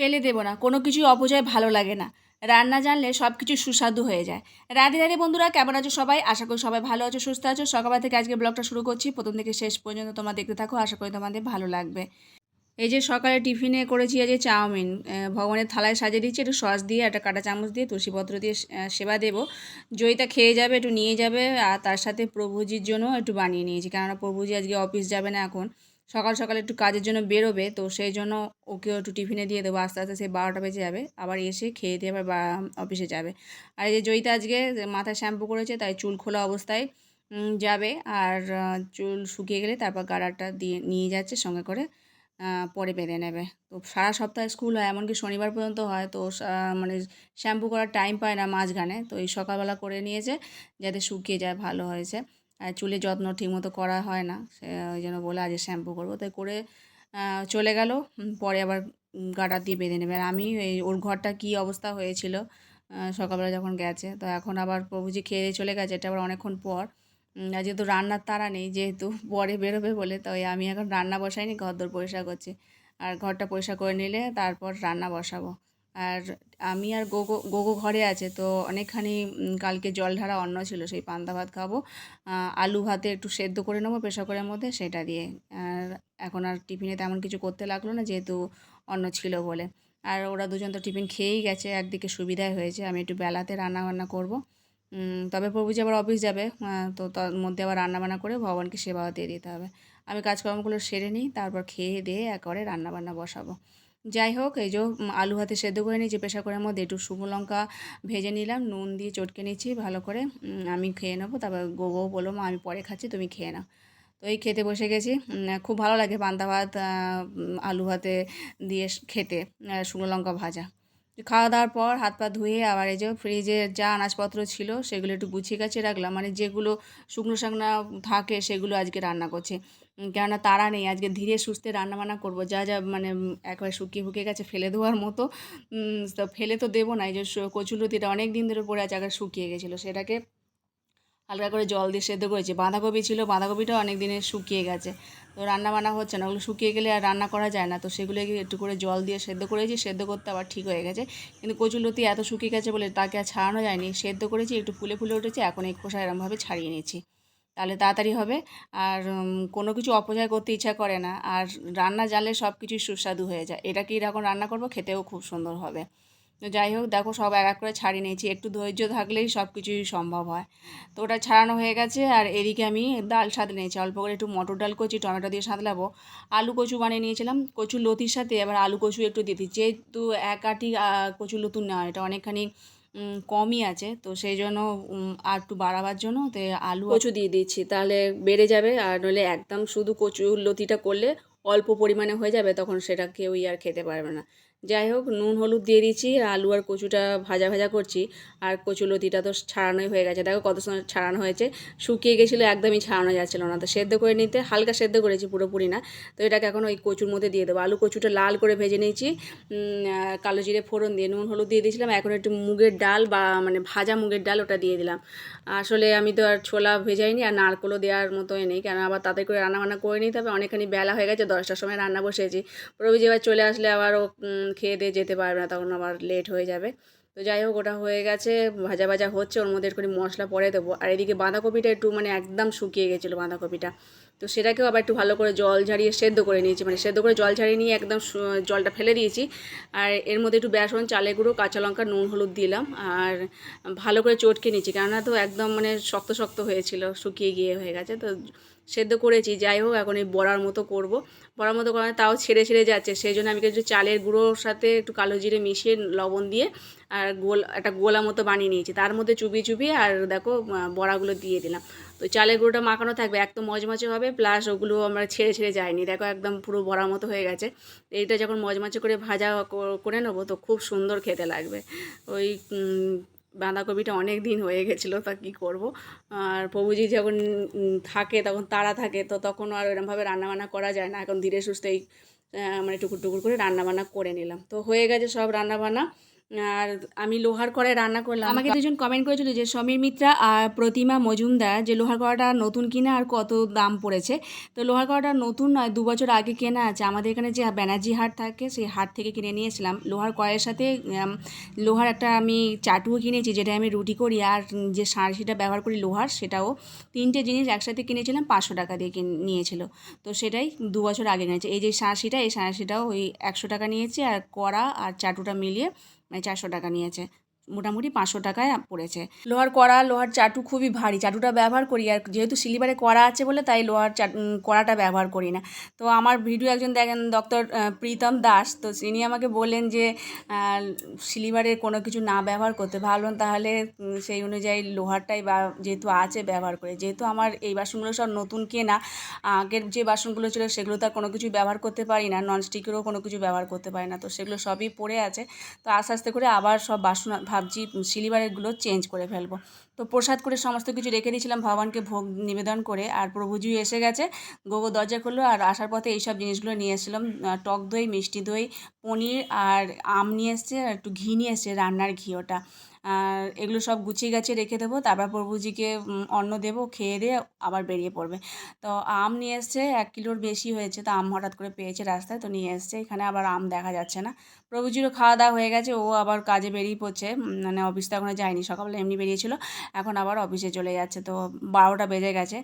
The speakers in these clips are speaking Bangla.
ফেলে দেবো না, কোনো কিছুই অপচয় ভালো লাগে না। রান্না জানলে সব কিছু সুস্বাদু হয়ে যায়। রাধে রাধে বন্ধুরা, কেমন আছো সবাই? আশা করি সবাই ভালো আছো, সুস্থ আছো। সকালবেলা থেকে আজকে ব্লগটা শুরু করছি। প্রথম থেকে শেষ পর্যন্ত তোমরা দেখতে থাকো, আশা করি তোমাদের ভালো লাগবে। এই যে সকালে টিফিনে করেছি এই যে চাউমিন ভগবানের থালায় সাজিয়ে দিচ্ছি, একটু সস দিয়ে, একটা কাঁটা চামচ দিয়ে তুলসীপত্র দিয়ে সেবা দেবো। জয়িতা খেয়ে যাবে, একটু নিয়ে যাবে, আর তার সাথে প্রভুজির জন্য একটু বানিয়ে নিয়েছি। কেননা প্রভুজি আজকে অফিস যাবে না এখন। সকাল সকাল একটু কাজের জন্য বেরোবে, তো সেই জন্য ওকেও একটু টিফিনে দিয়ে দেবো। আস্তে আস্তে সে বারোটা বেজে যাবে, আবার এসে খেয়ে দিয়ে আবার অফিসে যাবে। আর এই যে জয়িতা আজকে মাথায় শ্যাম্পু করেছে, তাই চুল খোলা অবস্থায় যাবে। আর চুল শুকিয়ে গেলে তারপর গাড়াটা দিয়ে নিয়ে যাচ্ছে, সঙ্গে করে পরে বেঁধে নেবে। তো সারা সপ্তাহে স্কুল হয়, এমনকি শনিবার পর্যন্ত হয়, তো মানে শ্যাম্পু করার টাইম পায় না মাঝখানে। তো এই সকালবেলা করে নিয়েছে, যাতে শুকিয়ে যায়, ভালো হয়েছে। চুলের যত্ন ঠিকমতো করা হয় না। ওই জন্য বলে আজ শ্যাম্পু করব। তাই করে চলে গেল। পরে আবার গাডার দিয়ে বেঁধে নেবে। আর আমি ওর ঘরটা কী অবস্থা হয়েছিল সকালবেলা যখন গেছে, তো এখন আবার প্রভুজি খেয়ে চলে গেছে। এটা আবার অনেকক্ষণ পর। যেহেতু রান্নার তাড়া নেই, যেহেতু পরে বেরোবে বলে তাই আমি এখন রান্না বসাইনি ঘর দোর পরিষ্কার করছি। আর ঘরটা পরিষ্কার করে নিলে তারপর রান্না বসাবো। আর আমি আর গোগো গোগো ঘরে আছে, তো অনেকখানি কালকে জল ঢারা অন্ন ছিল, সেই পান্তা ভাত খাব। আলু ভাতে একটু সেদ্ধ করে নেব প্রেশার কুকারের মধ্যে, সেটা দিয়ে। আর এখন আর টিফিনে তেমন কিছু করতে লাগল না, যেহেতু অন্ন ছিল বলে। আর ওরা দুজন তো টিফিন খেয়েই গেছে, একদিকে সুবিধাই হয়েছে, আমি একটু বেলাতে রান্না বান্না করব তবে প্রভুজি আবার অফিস যাবে তো তার মধ্যে আবার রান্না বান্না করে ভগবানকে সেবাও দিয়ে দিতে হবে। আমি কাজকর্মগুলো সেরে নিই, তারপর খেয়ে দিয়ে একবারে রান্না বান্না বসাবো। যাই হোক, এই যে আলু হাতে সেদ্ধ করে নিয়েছি, প্রেশার করার মধ্যে একটু শুকনো লঙ্কা ভেজে নিলাম, নুন দিয়ে চটকে নিচ্ছি ভালো করে। আমি খেয়ে নেব, তারপর গোগো বলো মা, আমি পরে খাচ্ছি, তুমি খেয়ে নাও। তো এই খেতে বসে গেছি। খুব ভালো লাগে পান্তা ভাত আলু ভাতে দিয়ে খেতে শুকনো লঙ্কা ভাজা। খাওয়া দাওয়ার পর হাত পা ধুয়ে আবার এই যে ফ্রিজে যা আনাজপত্র ছিল সেগুলো একটু গুছিয়ে গাছিয়ে রাখলাম। মানে যেগুলো শুকনো শাকনা থাকে সেগুলো আজকে রান্না করছে। কেননা তারা নেই। আজকে ধীরে সুস্থে রান্না বান্না করব। যা যা মানে একবার শুকিয়ে ফুকিয়ে গেছে ফেলে দেওয়ার মতো। তো ফেলে তো দেবো না। এই যে কচুলতিটা অনেক দিন ধরে পড়ে আছে, আগে শুকিয়ে গেছিল। সেটাকে হালকা করে জল দিয়ে সেদ্ধ করেছি। বাঁধাকপি ছিল, বাঁধাকপিটাও অনেক দিনে শুকিয়ে গেছে। তো রান্না বান্না হচ্ছে না, ওগুলো শুকিয়ে গেলে আর রান্না করা যায় না। তো সেগুলোকে একটু করে জল দিয়ে সেদ্ধ করেছি, সেদ্ধ করতে আবার ঠিক হয়ে গেছে। কিন্তু কচুলতি এত শুকিয়ে গেছে বলে তাকে আর ছাড়ানো যায়নি। সেদ্ধ করেছি, একটু ফুলে ফুলে উঠেছে, এখন এই খোসা এরমভাবে ছাড়িয়ে নিয়েছি। তাহলে তাড়াতাড়ি হবে। আর কোনো কিছু অপচয় করতে ইচ্ছা করে না। আর রান্না জানলে সব কিছুই সুস্বাদু হয়ে যায়। এটা কি এরকম রান্না করব? খেতেও খুব সুন্দর হবে। তো যাই হোক, দেখো সব এক এক করে ছাড়িয়ে নিয়েছি। একটু ধৈর্য থাকলেই সব কিছুই সম্ভব হয়। তো ওটা ছাড়ানো হয়ে গেছে, আর এদিকে আমি ডাল সাঁতলে নিয়েছি। অল্প করে একটু মটর ডাল করছি টমেটো দিয়ে সাঁতলাবো আলু কচু বানিয়ে নিয়েছিলাম, কচু লতির সাথে। এবার আলু কচু একটু দিচ্ছি। যেহেতু এক আটি কচু লতুর নেওয়া, এটা অনেকখানি কমই আছে। তো সেই জন্য আর একটু বাড়াবার জন্য তো আলু কচু দিয়ে দিচ্ছি। তাহলে বেড়ে যাবে, আর নইলে একদম শুধু কচু লতিটা করলে অল্প পরিমাণে হয়ে যাবে, তখন সেটা কেউই আর খেতে পারবে না। যাই হোক, নুন, হলুদ দিয়ে দিচ্ছি আলু আর কচুটা ভাজা ভাজা করছি। আর কচু লতিটা তো ছাড়ানোই হয়ে গেছে। দেখো কত সময় ছাড়ানো হয়েছে। শুকিয়ে গেছিল, একদমই ছাড়ানো যাচ্ছিল না। তো সেদ্ধ করে নিতে, হালকা সেদ্ধ করেছি পুরোপুরি না। তো এটাকে এখন ওই কচুর মধ্যে দিয়ে দেবো। আলু কচুটা লাল করে ভেজে নিয়েছি। কালো জিরে ফোড়ন দিয়ে, নুন, হলুদ দিয়ে দিয়েছিলাম। এখন একটু মুগের ডাল বা মানে ভাজা মুগের ডাল ওটা দিয়ে দিলাম। আসলে আমি তো আর ছোলা ভেজাইনি, আর নারকলও দেওয়ার মতোই নেই। কেন আবার তাতে করে রান্না বান্না করে নিতে হবে? অনেকখানি বেলা হয়ে গেছে, দশটার সময় রান্না বসেছি। প্রভুজি এবার চলে আসলে আবার ও খেয়ে দিয়ে যেতে পারবে না, তখন আবার লেট হয়ে যাবে। তো যাই হোক, ওটা হয়ে গেছে, ভাজা ভাজা হচ্ছে, ওর মধ্যে একটু মশলা পরে দেবো। আর এদিকে বাঁধাকপিটা একটু মানে একদম শুকিয়ে গেছিল বাঁধাকপিটা। তো সেটাকেও আবার একটু ভালো করে জল ঝাড়িয়ে সেদ্ধ করে নিয়েছি। মানে সেদ্ধ করে জল ঝারিয়ে নিয়ে একদম জলটা ফেলে দিয়েছি। আর এর মধ্যে একটু বেসন, চালের গুঁড়ো, কাঁচা লঙ্কা, নুন, হলুদ দিলাম। আর ভালো করে চটকে নিয়েছি। কেননা তো একদম মানে শক্ত শক্ত হয়েছিল, শুকিয়ে গিয়ে হয়ে গেছে। তো সেদ্ধ করেছি। যাই হোক, এখন এই বড়ার মতো করব। বড়ার মতো করা তাও ছেড়ে ছেড়ে যাচ্ছে। সেই জন্য আমি কিছু চালের গুঁড়োর সাথে একটু কালো জিরে মিশিয়ে লবণ দিয়ে আর গোল, একটা গোলা মতো বানিয়ে নিয়েছি। তার মধ্যে চুবিয়ে চুবিয়ে আর দেখো বড়াগুলো দিয়ে দিলাম। তো চালের গুঁড়োটা মাখানো থাকবে। এক তো মজমচে হবে। প্লাস ওগুলো আমরা ছেড়ে ছেড়ে যায়নি দেখো একদম পুরো বড়ার মতো হয়ে গেছে। এইটা যখন মজমচে করে ভাজা করে নেব তো খুব সুন্দর খেতে লাগবে। ওই বাঁধাকপিটা অনেক দিন হয়ে গেছিল, তা কী করব? আর প্রভুজি যখন থাকে, তখন তাড়া থাকে, তো তখন আর এরমভাবে রান্নাবান্না করা যায় না। এখন ধীরে সুস্থেই মানে টুকুর টুকুর করে রান্নাবান্না করে নিলাম। তো হয়ে গেছে সব রান্নাবান্না। আর আমি লোহার কড়াই রান্না করলাম। আমাকে দুজন কমেন্ট করেছিল যে, সমীর মিত্রা আর প্রতিমা মজুমদার, যে লোহার কড়াটা নতুন কিনা আর কত দাম পড়েছে। তো লোহার কড়াটা নতুন নয়, দু বছর আগে কেনা আছে। আমাদের এখানে যে ব্যানার্জি হাট থাকে, সেই হাট থেকে কিনে নিয়েছিলাম লোহার কড়াইয়ের সাথে লোহার একটা আমি চাটুও কিনেছি যেটা আমি রুটি করি আর যে সাঁড়শিটা ব্যবহার করি লোহার, সেটাও তিনটে জিনিস একসাথে কিনেছিলাম, পাঁচশো টাকা দিয়ে নিয়েছিল। তো সেটাই দু বছর আগে কিনেছে। এই যে সাঁড়শিটা, এই সাঁড়শিটাও ওই একশো টাকা নিয়েছে আর কড়া আর চাটুটা মিলিয়ে মানে চারশো টাকা নিয়েছে। মোটামুটি পাঁচশো টাকায় পড়েছে। লোহার কড়া লোহার চাটু খুবই ভারী। চাটুটা ব্যবহার করি আর যেহেতু সিলিবারে কড়া আছে বলে তাই লোহার চাট কড়াটা ব্যবহার করি না। তো আমার ভিডিও একজন দেখেন ডক্টর প্রীতম দাস। তো তিনি আমাকে বললেন যে আহ, সিলিবারে কোনো কিছু না ব্যবহার করতে ভাবলাম তাহলে সেই অনুযায়ী লোহারটাই বা যেহেতু আছে ব্যবহার করে। যেহেতু আমার এই বাসনগুলো সব নতুন কেনা আগের যে বাসনগুলো ছিল সেগুলো তো আর কোনো কিছু ব্যবহার করতে পারি না ননস্টিকেরও কোনো কিছু ব্যবহার করতে পারি না। তো সেগুলো সবই পড়ে আছে। তো আস্তে আস্তে করে আবার সব বাসন ভাবছি সিলিভারেরগুলো চেঞ্জ করে ফেলব। তো প্রসাদ করে সমস্ত কিছু রেখে দিয়েছিলাম, ভগবানকে ভোগ নিবেদন করে। আর প্রভুজি এসে গেছে, গোগো দরজা খুললো, আর আসার পথে এইসব জিনিসগুলো নিয়ে এসেছিলাম টক দই, মিষ্টি দই পনির আর আম নিয়ে এসছে আর একটু ঘি নিয়ে এসছে, রান্নার ঘি ওটা। আর এগুলো সব গুছিয়ে গাছিয়ে রেখে দেবো, তারপর প্রভুজিকে অন্ন দেবো, খেয়ে দিয়ে আবার বেরিয়ে পড়বে। তো আম নিয়ে এসছে, এক কিলোর বেশি হয়েছে, তো আম হঠাৎ করে পেয়েছে রাস্তায়, তো নিয়ে এসছে, এখানে আবার আম দেখা যাচ্ছে না। প্রভুজিরও খাওয়া দাওয়া হয়ে গেছে, ও আবার কাজে বেরিয়ে পড়ছে মানে অফিস তো এখনও যায়নি, সকালবেলা এমনি বেরিয়েছিল, এখন আবার অফিসে চলে যাচ্ছে, তো বারোটা বেজে গেছে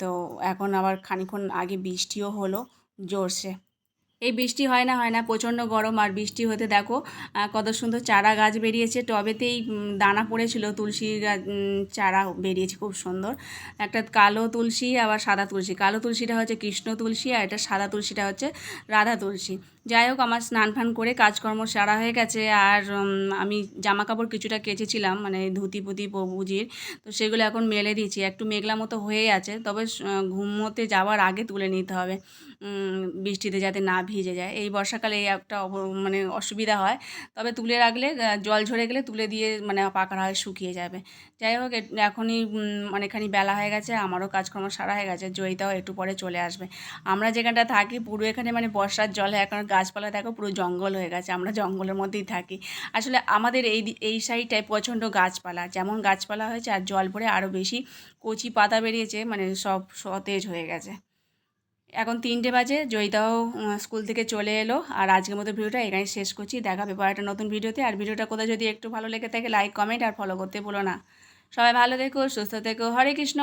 তো এখন আবার খানিক্ষণ আগে বৃষ্টিও হলো, জোরসে। এই বৃষ্টি হয় না হয় না, প্রচণ্ড গরম আর বৃষ্টি হতে দেখো কত সুন্দর চারা গাছ বেরিয়েছে। টবেতেই দানা পড়েছিল, তুলসী চারা বেরিয়েছে খুব সুন্দর। একটা কালো তুলসী, আবার সাদা তুলসী। কালো তুলসীটা হচ্ছে কৃষ্ণ তুলসী আর এটা সাদা তুলসীটা হচ্ছে রাধা তুলসী। যাই হোক, আমার স্নান ফান করে কাজকর্ম সারা হয়ে গেছে আর আমি জামা কাপড় কিছুটা কেচেছিলাম মানে ধুতি পুতি প্রভুজির তো সেগুলো এখন মেলে দিয়েছি। একটু মেঘলা মতো হয়ে আছে, তবে ঘুমোতে যাওয়ার আগে তুলে নিতে হবে বৃষ্টিতে যাতে না ভিজে যায়। এই বর্ষাকালে এই একটা মানে অসুবিধা হয়, তবে তুলে রাখলে জল ঝরে গেলে তুলে দিয়ে মানে পাকার হয় শুকিয়ে যাবে। যাই হোক এখনই অনেকখানি বেলা হয়ে গেছে, আমারও কাজকর্ম সারা হয়ে গেছে, জয়িতাও একটু পরে চলে আসবে। আমরা যেখানটা থাকি, পুরো এখানে মানে বর্ষার জলে এখন গাছপালা দেখো পুরো জঙ্গল হয়ে গেছে, আমরা জঙ্গলের মধ্যেই থাকি। আসলে আমাদের এই এই সাইডটায় প্রচণ্ড গাছপালা, যেমন গাছপালা হয়েছে আর জল পড়ে আরও বেশি কচি পাতা বেরিয়েছে মানে সব সতেজ হয়ে গেছে। এখন তিনটে বাজে, জয়িতাও স্কুল থেকে চলে এলো আর আজকের মতো ভিডিওটা এখানে শেষ করছি। দেখা পেপার একটা নতুন ভিডিওতে। আর ভিডিওটা কোথাও যদি একটু ভালো লেগে থাকে লাইক কমেন্ট আর ফলো করতে ভুলো না। সবাই ভালো থেকো, সুস্থ থেকো। হরে কৃষ্ণ!